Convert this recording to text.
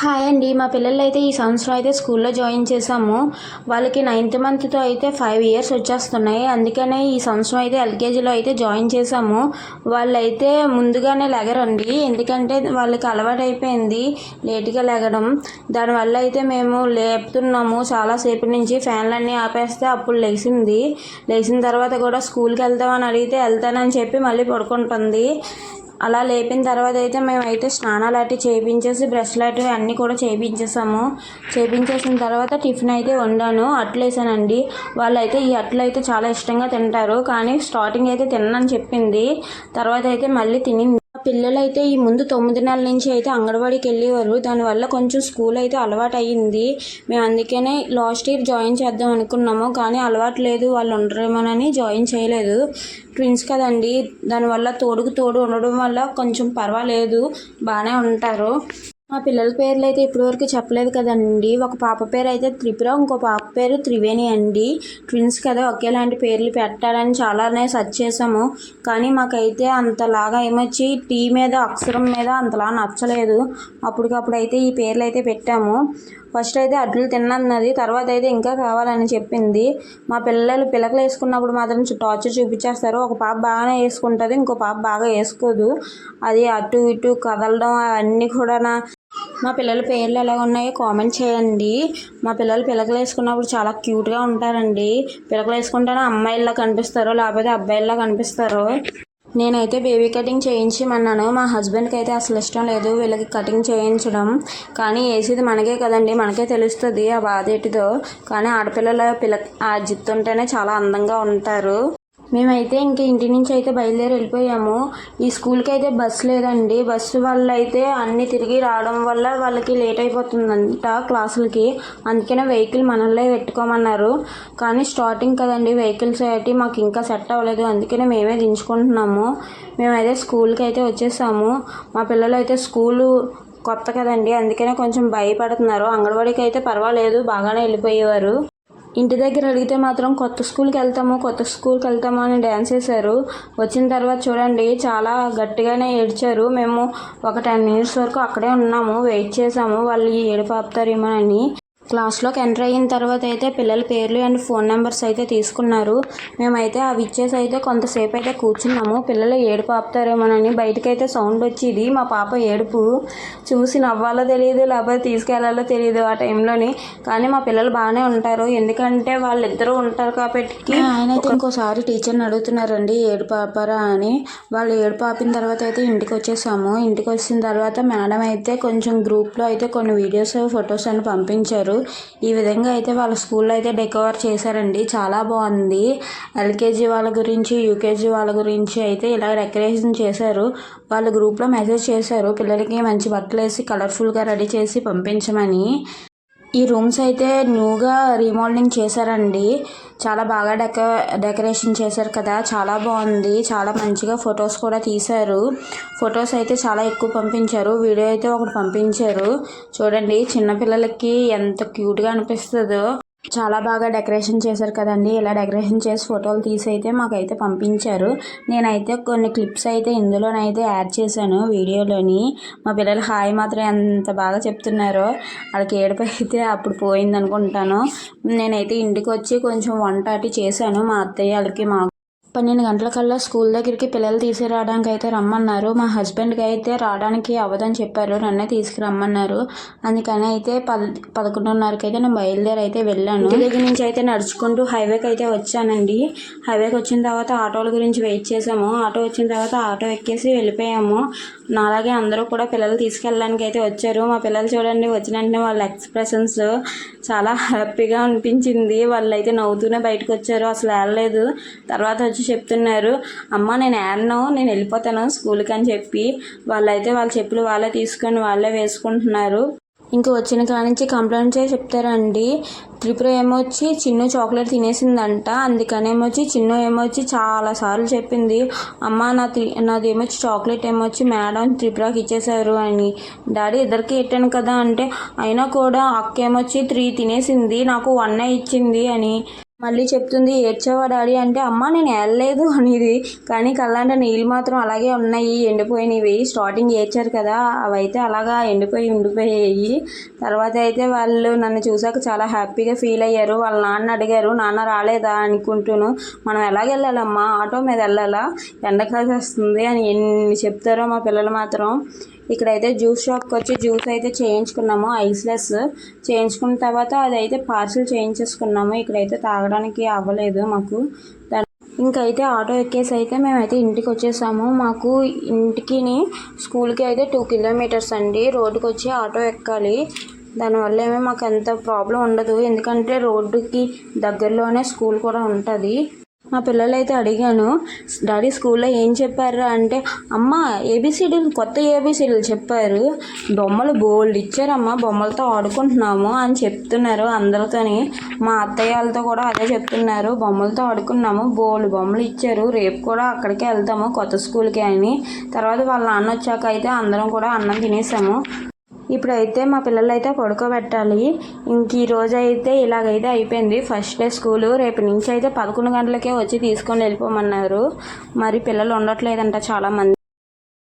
Hi అండి. మా పిల్లలు అయితే ఈ సంవత్సరం అయితే స్కూల్లో జాయిన్ చేసాము వాళ్ళకి నైన్త్ మంత్తో అయితే ఫైవ్ ఇయర్స్ వచ్చేస్తున్నాయి. అందుకనే ఈ సంవత్సరం అయితే ఎల్కేజీలో అయితే జాయిన్ చేసాము వాళ్ళైతే ముందుగానే లెగరండి. ఎందుకంటే వాళ్ళకి అలవాటు అయిపోయింది లేట్గా లెగడం. దానివల్ల అయితే మేము లేపుతున్నాము. చాలాసేపు నుంచి ఫ్యాన్లన్నీ ఆపేస్తే అప్పుడు లేచింది లేచిన తర్వాత కూడా స్కూల్కి వెళ్తామని అడిగితే వెళ్తానని చెప్పి మళ్ళీ పడుకుంటుంది. అలా లేపిన తర్వాత అయితే మేమైతే స్నానాలు అటు చేయించేసి బ్రష్లు అటు అన్నీ కూడా చేయించేసాము చేయించేసిన తర్వాత టిఫిన్ అయితే వండాను. అట్లేసానండి వాళ్ళైతే ఈ అట్లు అయితే చాలా ఇష్టంగా తింటారు. కానీ స్టార్టింగ్ అయితే తినని చెప్పింది. తర్వాత అయితే మళ్ళీ తిని పిల్లలైతే ఈ ముందు తొమ్మిది నెలల నుంచి అయితే అంగన్వాడీకి వెళ్ళేవారు. దానివల్ల కొంచెం స్కూల్ అయితే అలవాటు అయ్యింది. మేము అందుకనే లాస్ట్ ఇయర్ జాయిన్ చేద్దాం అనుకున్నాము. కానీ అలవాటు లేదు. వాళ్ళు ఉండరేమోనని జాయిన్ చేయలేదు. ట్విన్స్ కదండి దానివల్ల తోడుకు తోడు ఉండడం వల్ల కొంచెం పర్వాలేదు. బాగానే ఉంటారు. మా పిల్లల పేర్లు అయితే ఇప్పటివరకు చెప్పలేదు కదండి. ఒక పాప పేరు అయితే త్రిపుర ఇంకో పాప పేరు త్రివేణి అండి. ట్విన్స్ కదా ఒకేలాంటి పేర్లు పెట్టాలని చాలానే సెర్చ్ చేసాము కానీ మాకైతే అంతలాగా ఏమొచ్చి టీ మీద అక్షరం మీద అంతలా నచ్చలేదు. అప్పటికప్పుడు అయితే ఈ పేర్లు అయితే పెట్టాము. ఫస్ట్ అయితే అడ్లు తిన్నది తర్వాత అయితే ఇంకా కావాలని చెప్పింది. మా పిల్లలు పిలకలు వేసుకున్నప్పుడు మాత్రం టార్చర్ చూపించేస్తారు. ఒక పాప బాగానే వేసుకుంటుంది ఇంకో పాప బాగా వేసుకోదు. అది అటు ఇటు కదలడం అవన్నీ కూడా నా మా పిల్లల పేర్లు ఎలా ఉన్నాయో కామెంట్ చేయండి. మా పిల్లలు పిలకలు వేసుకున్నప్పుడు చాలా క్యూట్గా ఉంటారండి. పిలకలు వేసుకుంటేనే అమ్మాయిల్లా కనిపిస్తారు లేకపోతే అబ్బాయిల్లా కనిపిస్తారు. నేనైతే బేబీ కటింగ్ చేయించమన్నాను. మా హస్బెండ్కి అయితే అసలు ఇష్టం లేదు వీళ్ళకి కటింగ్ చేయించడం. కానీ వేసేది మనకే కదండి మనకే తెలుస్తుంది ఆ బాధ ఏంటిదో. కానీ ఆడపిల్లల పిల్ల ఆ జిత్తు ఉంటేనే చాలా అందంగా ఉంటారు. మేమైతే ఇంక ఇంటి నుంచి అయితే బయలుదేరి వెళ్ళిపోయాము. ఈ స్కూల్కి అయితే బస్సు లేదండి. బస్సు వల్ల అయితే అన్ని తిరిగి రావడం వల్ల వాళ్ళకి లేట్ అయిపోతుందంట క్లాసులకి. అందుకనే వెహికల్ మనల్లే పెట్టుకోమన్నారు. కానీ స్టార్టింగ్ కదండి వెహికల్స్ అయితే మాకు ఇంకా సెట్ అవ్వలేదు. అందుకనే మేమే దించుకుంటున్నాము. మేమైతే స్కూల్కి అయితే వచ్చేసాము. మా పిల్లలు అయితే స్కూలు కొత్త కదండి. అందుకనే కొంచెం భయపడుతున్నారు. అంగన్వాడీకి అయితే పర్వాలేదు. బాగానే వెళ్ళిపోయేవారు. ఇంటి దగ్గర అడిగితే మాత్రం కొత్త స్కూల్కి వెళ్తాము కొత్త స్కూల్కి వెళ్తాము అని డ్యాన్స్ వేశారు. వచ్చిన తర్వాత చూడండి చాలా గట్టిగానే ఏడ్చారు. మేము ఒక టెన్ మినిట్స్ వరకు అక్కడే ఉన్నాము వెయిట్ చేసాము వాళ్ళు ఏడుపు ఆపుతారేమో అని క్లాస్లోకి ఎంటర్ అయిన తర్వాత అయితే పిల్లల పేర్లు అండ్ ఫోన్ నెంబర్స్ అయితే తీసుకున్నారు. మేమైతే అవి ఇచ్చేసి అయితే కొంతసేపు అయితే కూర్చున్నాము. పిల్లలు ఏడుపు ఆపుతారేమోనని బయటకైతే సౌండ్ వచ్చింది. మా పాప ఏడుపు చూసి నవ్వాలో తెలియదు లేకపోతే తీసుకెళ్ళాలో తెలియదు ఆ టైంలోని. కానీ మా పిల్లలు బాగానే ఉంటారు. ఎందుకంటే వాళ్ళిద్దరూ ఉంటారు కాబట్టి ఆయన అయితే ఇంకోసారి టీచర్ని అడుగుతున్నారండి ఏడుపు ఆపారా అని. వాళ్ళు ఏడుపు ఆపిన తర్వాత అయితే ఇంటికి వచ్చేసాము. ఇంటికి వచ్చిన తర్వాత మేడం అయితే కొంచెం గ్రూప్లో అయితే కొన్ని వీడియోస్ ఫొటోస్ అని పంపించారు. ఈ విధంగా అయితే వాళ్ళ స్కూల్లో అయితే డెకవర్ చేశారండి. చాలా బాగుంది. ఎల్కేజీ వాళ్ళ గురించి యూకేజీ వాళ్ళ గురించి అయితే ఇలా డెకరేషన్ చేశారు. వాళ్ళ గ్రూప్లో మెసేజ్ చేశారు పిల్లలకి మంచి బట్టలు వేసి కలర్ఫుల్గా రెడీ చేసి పంపించమని. ఈ రూమ్స్ అయితే న్యూగా రీమోడలింగ్ చేశారండి. చాలా బాగా డెక డెకరేషన్ చేశారు కదా. చాలా బాగుంది. చాలా మంచిగా ఫొటోస్ కూడా తీశారు. ఫొటోస్ అయితే చాలా ఎక్కువ పంపించారు. వీడియో అయితే ఒకటి పంపించారు. చూడండి చిన్నపిల్లలకి ఎంత క్యూట్గా అనిపిస్తుందో. చాలా బాగా డెకరేషన్ చేశారు కదండి. ఇలా డెకరేషన్ చేసి ఫోటోలు తీసి అయితే మాకైతే పంపించారు. నేనైతే కొన్ని క్లిప్స్ అయితే ఇందులోనైతే యాడ్ చేశాను వీడియోలోని. మా పిల్లలు హాయ్ మాత్రం ఎంత బాగా చెప్తున్నారో వాళ్ళకి ఏడుపు అయితే అప్పుడు పోయింది అనుకుంటాను నేనైతే ఇంటికి వచ్చి కొంచెం వంట అటు చేశాను. మా అత్తయ్య వాళ్ళకి మా పన్నెండు గంటలకల్లా స్కూల్ దగ్గరికి పిల్లలు తీసుకురావడానికి అయితే రమ్మన్నారు. మా హస్బెండ్కి అయితే రావడానికి అవ్వదని చెప్పారు. నన్నే తీసుకురమ్మన్నారు. అందుకని అయితే పద పదకొండున్నరకి అయితే నేను బయలుదేరి అయితే వెళ్ళాను. ఇంటి దగ్గర నుంచి అయితే నడుచుకుంటూ హైవేకి అయితే వచ్చానండి. హైవేకి వచ్చిన తర్వాత ఆటోల గురించి వెయిట్ చేసాము ఆటో వచ్చిన తర్వాత ఆటో ఎక్కేసి వెళ్ళిపోయాము. నాలాగే అందరూ కూడా పిల్లలు తీసుకెళ్ళడానికి అయితే వచ్చారు. మా పిల్లలు చూడండి వచ్చిన వెంటనే వాళ్ళ ఎక్స్ప్రెషన్స్ చాలా హ్యాపీగా అనిపించింది. వాళ్ళు అయితే నవ్వుతూనే బయటకు వచ్చారు. అసలు ఏడలేదు తర్వాత వచ్చి చెప్తున్నారు అమ్మ నేను ఏడను నేను వెళ్ళిపోతాను స్కూల్కి అని చెప్పి. వాళ్ళైతే వాళ్ళ చెప్పులు వాళ్ళే తీసుకొని వాళ్ళే వేసుకుంటున్నారు. ఇంకా వచ్చిన కాడ నుంచి కంప్లైంట్ చేసి చెప్తారండి. త్రిపుర ఏమొచ్చి చిన్ను చాక్లెట్ తినేసిందంట. అందుకని ఏమొచ్చి చిన్ను ఏమొచ్చి చాలాసార్లు చెప్పింది. అమ్మ నా త్రి నాది ఏమొచ్చి చాక్లెట్ ఏమొచ్చి మేడం త్రిపురకి ఇచ్చేశారు అని. డాడీ ఇద్దరికి ఎట్టాను కదా అంటే అయినా కూడా అక్క ఏమొచ్చి త్రీ తినేసింది. నాకు వన్ ఇచ్చింది అని. మళ్ళీ చెప్తుంది ఏడ్చావా డాడీ? అంటే అమ్మ నేను వెళ్ళలేదు అనేది. కానీ కళ్ళంట నీళ్ళు మాత్రం అలాగే ఉన్నాయి ఎండిపోయినవి. స్టార్టింగ్ ఏడ్చారు కదా అవి అయితే అలాగా ఎండిపోయి ఉండిపోయాయి. తర్వాత అయితే వాళ్ళు నన్ను చూసాక చాలా హ్యాపీగా ఫీల్ అయ్యారు. వాళ్ళ నాన్న అడిగారు నాన్న రాలేదా? అనుకుంటూను. మనం ఎలాగ వెళ్ళాలమ్మా ఆటో మీద వెళ్ళాలా ఎండకాల్సి వస్తుంది అని ఎన్ని చెప్తారో మా పిల్లలు మాత్రం. ఇక్కడైతే జ్యూస్ షాప్కి వచ్చి జ్యూస్ అయితే చేయించుకున్నాము ఐస్లెస్. చేయించుకున్న తర్వాత అదైతే పార్సిల్ చేయించేసుకున్నాము. ఇక్కడైతే తాగడానికి అవ్వలేదు మాకు. ఇంకైతే ఆటో ఎక్కేసి అయితే మేమైతే ఇంటికి వచ్చేసాము. మాకు ఇంటికి స్కూల్కి అయితే టూ కిలోమీటర్స్ అండి. రోడ్డుకి వచ్చి ఆటో ఎక్కాలి. దానివల్ల ఏమీ మాకు అంత ప్రాబ్లం ఉండదు. ఎందుకంటే రోడ్డుకి దగ్గరలోనే స్కూల్ కూడా ఉంటుంది. మా పిల్లలు అయితే అడిగాను డాడీ స్కూల్లో ఏం చెప్పారు అంటే అమ్మ ఏబిసిడీలు కొత్త ఏబిసిడీలు చెప్పారు. బొమ్మలు బోల్డ్ ఇచ్చారమ్మా బొమ్మలతో ఆడుకుంటున్నాము అని చెప్తున్నారు అందరితోని. మా అత్తయ్య వాళ్ళతో కూడా అదే చెప్తున్నారు బొమ్మలతో ఆడుకున్నాము బోల్డ్ బొమ్మలు ఇచ్చారు రేపు కూడా అక్కడికే వెళ్తాము కొత్త స్కూల్కి అని. తర్వాత వాళ్ళ నాన్న వచ్చాక అయితే అందరం కూడా అన్నం తినేసాము. ఇప్పుడైతే మా పిల్లలు అయితే పడుకోబెట్టాలి. ఇంక ఈ రోజు అయితే ఇలాగైతే అయిపోయింది. First day school. రేపు నుంచి అయితే పదకొండు గంటలకే వచ్చి తీసుకొని వెళ్ళిపోమన్నారు. మరి పిల్లలు ఉండట్లేదంట చాలామంది.